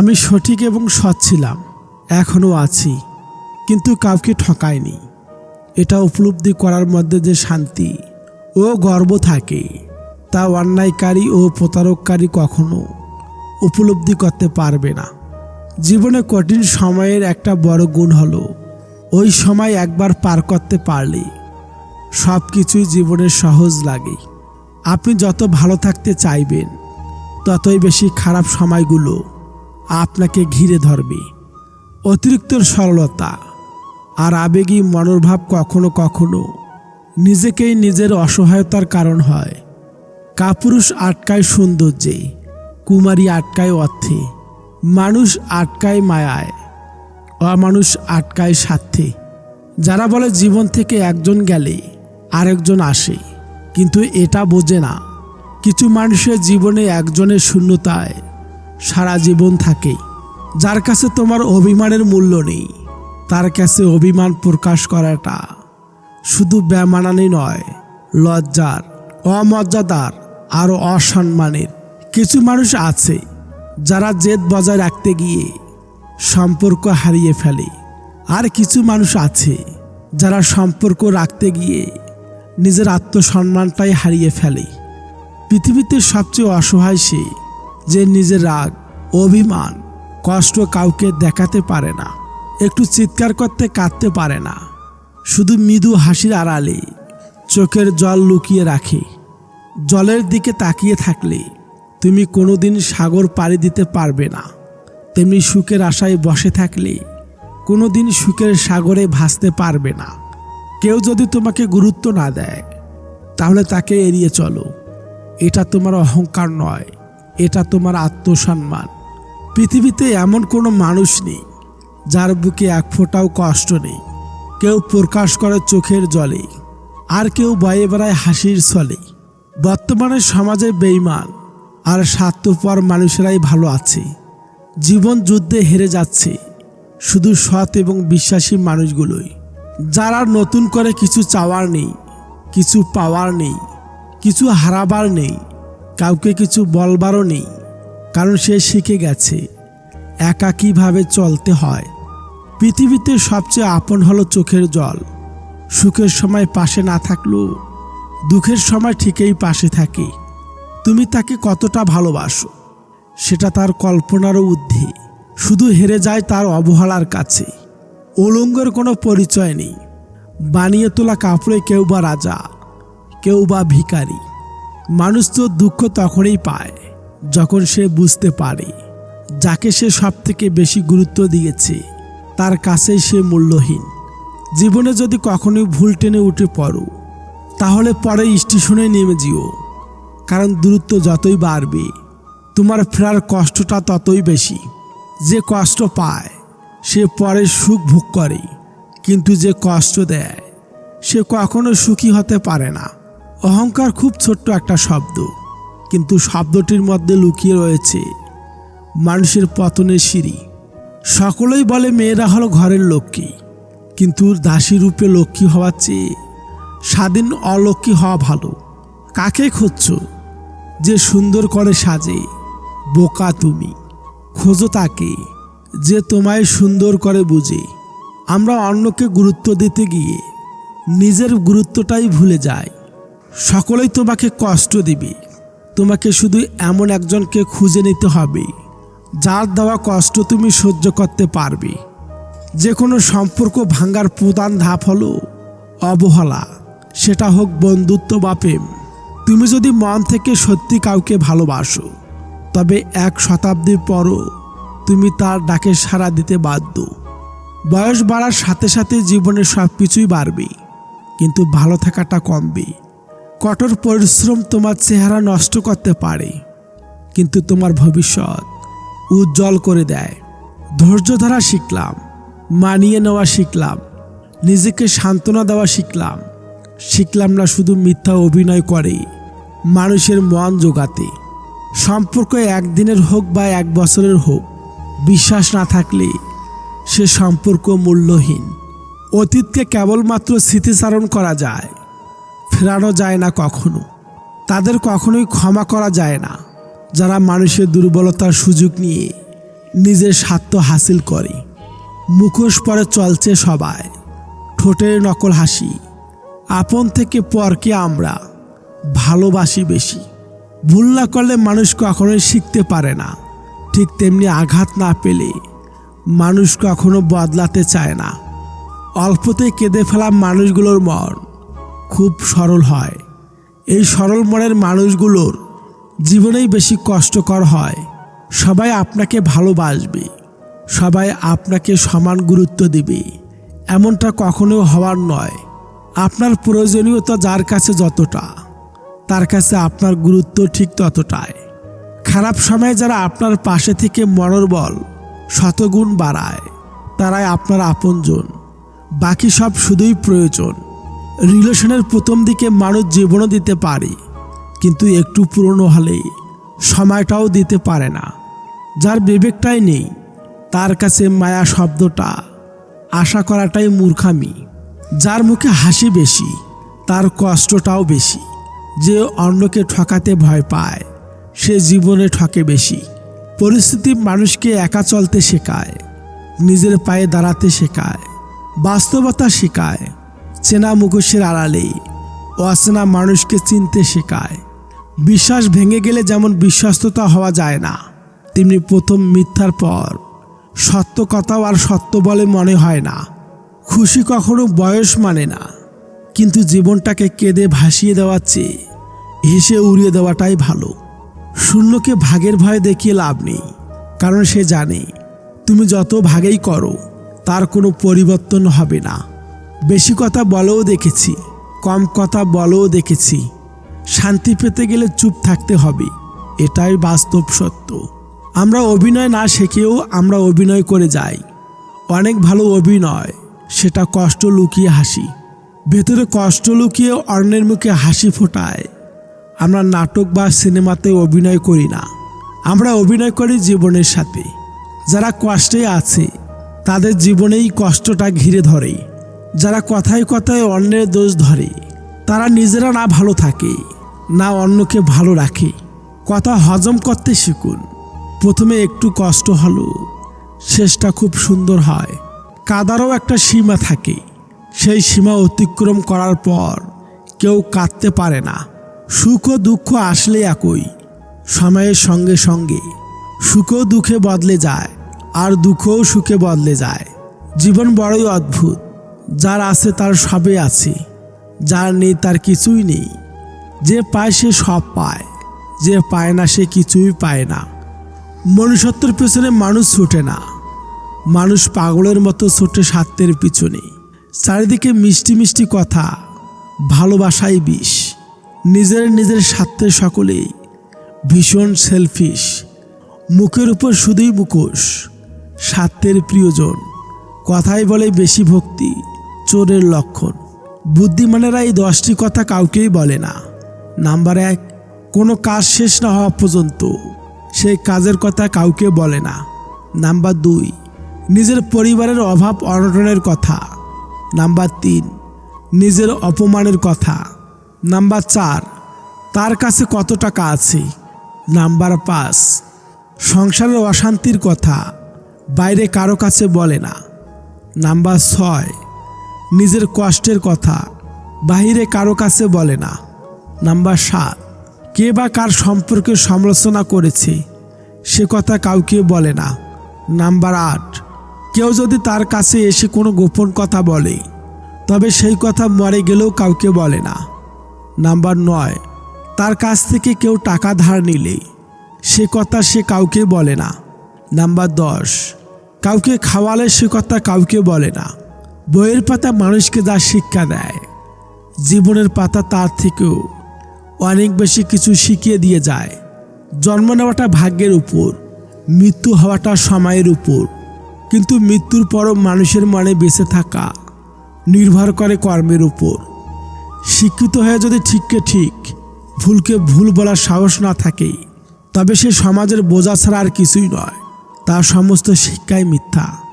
আমি সঠিক এবং সৎ ছিলাম এখনও আছি, কিন্তু কাউকে ঠকাইনি। এটা উপলব্ধি করার মধ্যে যে শান্তি ও গর্ব থাকে, তা অন্যায়কারী ও প্রতারককারী কখনো উপলব্ধি করতে পারবে না। জীবনে কঠিন সময়ের একটা বড় গুণ হলো, ওই সময় একবার পার করতে পারলে সব কিছুই জীবনে সহজ লাগে। আপনি যত ভালো থাকতে চাইবেন, ততই বেশি খারাপ সময়গুলো আপনাকে ঘিরে ধরবে। অতিরিক্ত সরলতা আর আবেগী মনোভাব কখনো কখনো নিজেকেই নিজের অসহায়তার কারণ হয়। কাপুরুষ আটকায় সৌন্দর্যে, কুমারী আটকায় অর্থে, মানুষ আটকায় মায়ায়, অমানুষ আটকায় স্বার্থে। যারা বলে জীবন থেকে একজন গেলে আরেকজন আসে, কিন্তু এটা বোঝে না। কিছু মানুষের জীবনে একজনের শূন্যতায় সারা জীবন থাকে। যার কাছে তোমার অভিমানের মূল্য নেই, তার কাছে অভিমান প্রকাশ করাটা শুধু বেমানানি নয়, লজ্জার, অমর্যাদার আর অসম্মানের। কিছু মানুষ আছে যারা জেদ বজায় রাখতে গিয়ে সম্পর্ক হারিয়ে ফেলে। আর কিছু মানুষ আছে যারা সম্পর্ক রাখতে গিয়ে নিজের আত্মসম্মানটাই হারিয়ে ফেলে। পৃথিবীতে সবচেয়ে অসহায় সে যে নিজের রাগ, অভিমান, কষ্ট কাউকে দেখাতে পারে না, একটু চিৎকার করতে কাঁদতে পারে না। শুধু মৃদু হাসির আড়ালে চোখের জল লুকিয়ে রাখে। জলের দিকে তাকিয়ে থাকলে তুমি কোনোদিন সাগর পাড়ি দিতে পারবে না। তেমনি সুখের আশায় বসে থাকলে কোনোদিন সুখের সাগরে ভাসতে পারবে না। কেউ যদি তোমাকে গুরুত্ব না দেয়, তাহলে তাকে এড়িয়ে চলো। এটা তোমার অহংকার নয়। এটা তোমার আত্মসম্মান। পৃথিবীতে এমন কোনো মানুষ নেই, যার বুকে এক ফোঁটাও কষ্ট নেই। কেউ প্রকাশ করে চোখের জলে, আর কেউ বয়ে বেড়ায় হাসির ছলে। বর্তমানে সমাজে বেইমান আর স্বার্থপর মানুষেরাই ভালো আছে। জীবন যুদ্ধে হেরে যাচ্ছে শুধু সৎ এবং বিশ্বাসী মানুষগুলোই। যারা নতুন করে কিছু চাওয়ার নেই, কিছু পাওয়ার নেই, কিছু হারাবার নেই কাউকে কিছু বলবারও নেই, কারণ সে শিখে গেছে একা কীভাবে চলতে হয়। পৃথিবীতে সবচেয়ে আপন হলো চোখের জল। সুখের সময় পাশে না থাকলেও দুঃখের সময় ঠিকই পাশে থাকে। তুমি তাকে কতটা ভালোবাসো, সেটা তার কল্পনারও ঊর্ধ্বে। শুধু হেরে যায় তার অবহেলার কাছে। উলঙ্গের কোনো পরিচয় নেই। বানিয়ে তোলা কাপড়ে কেউ বা রাজা, কেউ বা ভিখারি। মানুষ তো দুঃখ তখনই পায় যখন সে বুঝতে পারে যাকে সে সব থেকে বেশি গুরুত্ব দিয়েছে, তার কাছেই সে মূল্যহীন। জীবনে যদি কখনোই ভুল টেনে উঠে পড়ো, তাহলে পরে স্টেশনে নেমে যেও। কারণ দূরত্ব যতই বাড়বে, তোমার ফেরার কষ্টটা ততই বেশি। যে কষ্ট পায়, সে পরে সুখ ভোগ করে, কিন্তু যে কষ্ট দেয়, সে কখনো সুখী হতে পারে না। অহংকার খুব ছোট্ট একটা শব্দ, কিন্তু শব্দটির মধ্যে লুকিয়ে রয়েছে মানুষের পতনের সিঁড়ি। সকলেই বলে মেয়েরা হলো ঘরের লক্ষ্মী, কিন্তু দাসী রূপে লক্ষ্মী হওয়ার চেয়ে স্বাধীন অলক্ষ্মী হওয়া ভালো। কাকে খুঁজছো? যে সুন্দর করে সাজে, বোকা তুমি। খোঁজো তাকে, যে তোমায় সুন্দর করে বুঝে। আমরা অন্যকে গুরুত্ব দিতে গিয়ে নিজের গুরুত্বটাই ভুলে যাই। সকলেই তোমাকে কষ্ট দিবে। তোমাকে শুধু এমন একজনকে খুঁজে নিতে হবে, যার দেওয়া কষ্ট তুমি সহ্য করতে পারবে। যে কোনো সম্পর্ক ভাঙ্গার প্রধান ধাপ হলো অবহেলা, সেটা হোক বন্ধুত্ব বা প্রেম। তুমি যদি মন থেকে সত্যি কাউকে ভালোবাসো, তবে এক শতাব্দীর পরও তুমি তার ডাকে সাড়া দিতে বাধ্য। বয়স বাড়ার সাথে সাথে জীবনে সব কিছুই বাড়বে, কিন্তু ভালো থাকাটা কমবে। কঠোর পরিশ্রম তোমার চেহারা নষ্ট করতে পারে, কিন্তু তোমার ভবিষ্যৎ উজ্জ্বল করে দেয়। ধৈর্য ধরা শিখলাম, মানিয়ে নেওয়া শিখলাম, নিজেকে সান্ত্বনা দেওয়া শিখলাম। শিখলাম না শুধু মিথ্যা অভিনয় করে, মানুষের মন জোগাতে। সম্পর্ক একদিনের হোক বা এক বছরের হোক, বিশ্বাস না থাকলে সে সম্পর্ক মূল্যহীন। অতীতকে কেবলমাত্র স্মৃতিচারণ করা যায়। ফেরানো যায় না কখনো। তাদের কখনোই ক্ষমা করা যায় না। যারা মানুষের দুর্বলতার সুযোগ নিয়ে নিজের স্বার্থ হাসিল করে। মুখোশ পরে চলছে সবাই। ঠোঁটের নকল হাসি। আপন থেকে পরকে আমরা ভালোবাসি বেশি। ভুল না করলে মানুষ কখনোই শিখতে পারে না। ঠিক তেমনি আঘাত না পেলে মানুষ কখনো বদলাতে চায় না। অল্পতে কেঁদে ফেলা মানুষগুলোর মন। খুব সরল হয়। এই সরল মনের মানুষগুলোর জীবনেই বেশি কষ্টকর হয়। সবাই আপনাকে ভালোবাসবে। সবাই আপনাকে সমান গুরুত্ব দিবে। এমনটা কখনো হওয়ার নয়। আপনার প্রয়োজনীয়তা যার কাছে যতটা, তার কাছে আপনার গুরুত্ব ঠিক ততটাই। খারাপ সময়ে যারা আপনার পাশে থেকে মনোবল শতগুণ বাড়ায়, তারাই আপনার আপনজন। বাকি সব শুধুই প্রয়োজন। রিলেশনের প্রথম দিকে মানুষ জীবনও দিতে পারে, কিন্তু একটু পুরনো হলে সময়টাও দিতে পারে না। যার বিবেকটাই নেই, তার কাছে মায়া শব্দটা আশা করাটাই মূর্খামি। যার মুখে হাসি বেশি, তার কষ্টটাও বেশি। যে অন্যকে ঠকাতে ভয় পায়, সে জীবনে ঠকে বেশি। পরিস্থিতি মানুষকে একা চলতে শেখায়, নিজের পায়ে দাঁড়াতে শেখায়, বাস্তবতা শেখায়। চেনা মুখোশের আড়ালে অচেনা মানুষকে চিনতে শেখায়। বিশ্বাস ভেঙে গেলে যেমন বিশ্বস্ততা হওয়া যায় না, তেমনি প্রথম মিথ্যার পর সত্য কথাও আর সত্য বলে মনে হয় না। খুশি কখনো বয়স মানে না, কিন্তু জীবনটাকে কেঁদে ভাসিয়ে দেওয়ার চেয়ে হেসে উড়িয়ে দেওয়াটাই ভালো। শূন্যকে ভাগের ভয় দেখিয়ে লাভ নেই, কারণ সে জানে তুমি যত ভাগেই করো, তার কোনো পরিবর্তন হবে না। বেশি কথা বলেও দেখেছি, কম কথা বলেও দেখেছি। শান্তি পেতে গেলে চুপ থাকতে হবে, এটাই বাস্তব সত্য। আমরা অভিনয় না শিখেও আমরা অভিনয় করে যাই। অনেক ভালো অভিনয়, সেটা কষ্ট লুকিয়ে হাসি। ভেতরে কষ্ট লুকিয়ে অন্যের মুখে হাসি ফোটায়। আমরা নাটক বা সিনেমাতে অভিনয় করি না। আমরা অভিনয় করি জীবনের সাথে। যারা কষ্টে আছে, তাদের জীবনেই কষ্টটা ঘিরে ধরে। যারা কথায় কথায় অন্যের দোষ ধরে, তারা নিজেরা না ভালো থাকে, না অন্যকে ভালো রাখে। কথা হজম করতে শিখুন। প্রথমে একটু কষ্ট হলো, শেষটা খুব সুন্দর হয়। কাদারও একটা সীমা থাকে, সেই সীমা অতিক্রম করার পর কেউ কাঁদতে পারে না। সুখ ও দুঃখ আসলে একই, সময়ের সঙ্গে সঙ্গে। সুখও দুঃখে বদলে যায়, আর দুঃখও সুখে বদলে যায়। জীবন বড়ই অদ্ভুত। যার আছে তার সবে আছে, যার নেই তার কিছুই নেই। যে পায় সে সব পায়, যে পায় না সে কিছুই পায় না। মনুষ্যত্বের পেছনে মানুষ ছুটে না, মানুষ পাগলের মতো ছোটে স্বার্থের পিছনে। চারিদিকে মিষ্টি মিষ্টি কথা, ভালোবাসাই বিষ। নিজের নিজের স্বার্থে সকলেই ভীষণ সেলফিশ মুখের উপর শুধুই মুখোশ, স্বার্থের প্রিয়জন। কথাই বলে বেশি ভক্তি। চোরের লক্ষণ। বুদ্ধিমানেরা এই দশটি কথা কাউকেই বলে না। নাম্বার এক, কোনো কাজ শেষ না হওয়া পর্যন্ত সেই কাজের কথা কাউকে বলে না। নাম্বার দুই, নিজের পরিবারের অভাব অনটনের কথা। নাম্বার তিন, নিজের অপমানের কথা। নাম্বার চার, তার কাছে কত টাকা আছে। নাম্বার পাঁচ, সংসারের অশান্তির কথা। বাইরে কারও কাছে বলে না। নাম্বার ছয় নিজের কষ্টের কথা। বাহিরে কারও কাছে বলে না। নাম্বার সাত, কে বা কার সম্পর্কে সমালোচনা করেছে, সে কথা কাউকে বলে না। নাম্বার আট, কেউ যদি তার কাছে এসে কোনো গোপন কথা বলে, তবে সেই কথা মরে গেলেও কাউকে বলে না। নাম্বার নয়, তার কাছ থেকে কেউ টাকা ধার নিলে, সে কথা সে কাউকে বলে না। নাম্বার দশ, কাউকে খাওয়ালে সে কথা কাউকে বলে না। বইয়ের পাতা মানুষকে যা শিক্ষা দেয়, জীবনের পাতা তার থেকেও অনেক বেশি কিছু শিখিয়ে দিয়ে যায়। জন্ম নেওয়াটা ভাগ্যের উপর, মৃত্যু হওয়াটা সময়ের উপর। কিন্তু মৃত্যুর পরও মানুষের মনে বেঁচে থাকা নির্ভর করে কর্মের উপর। শিক্ষিত হয়ে যদি ঠিককে ঠিক, ভুলকে ভুল বলার সাহস না থাকে তবে সে সমাজের বোঝা ছাড়া আর কিছুই নয়। তার সমস্ত শিক্ষাই মিথ্যা।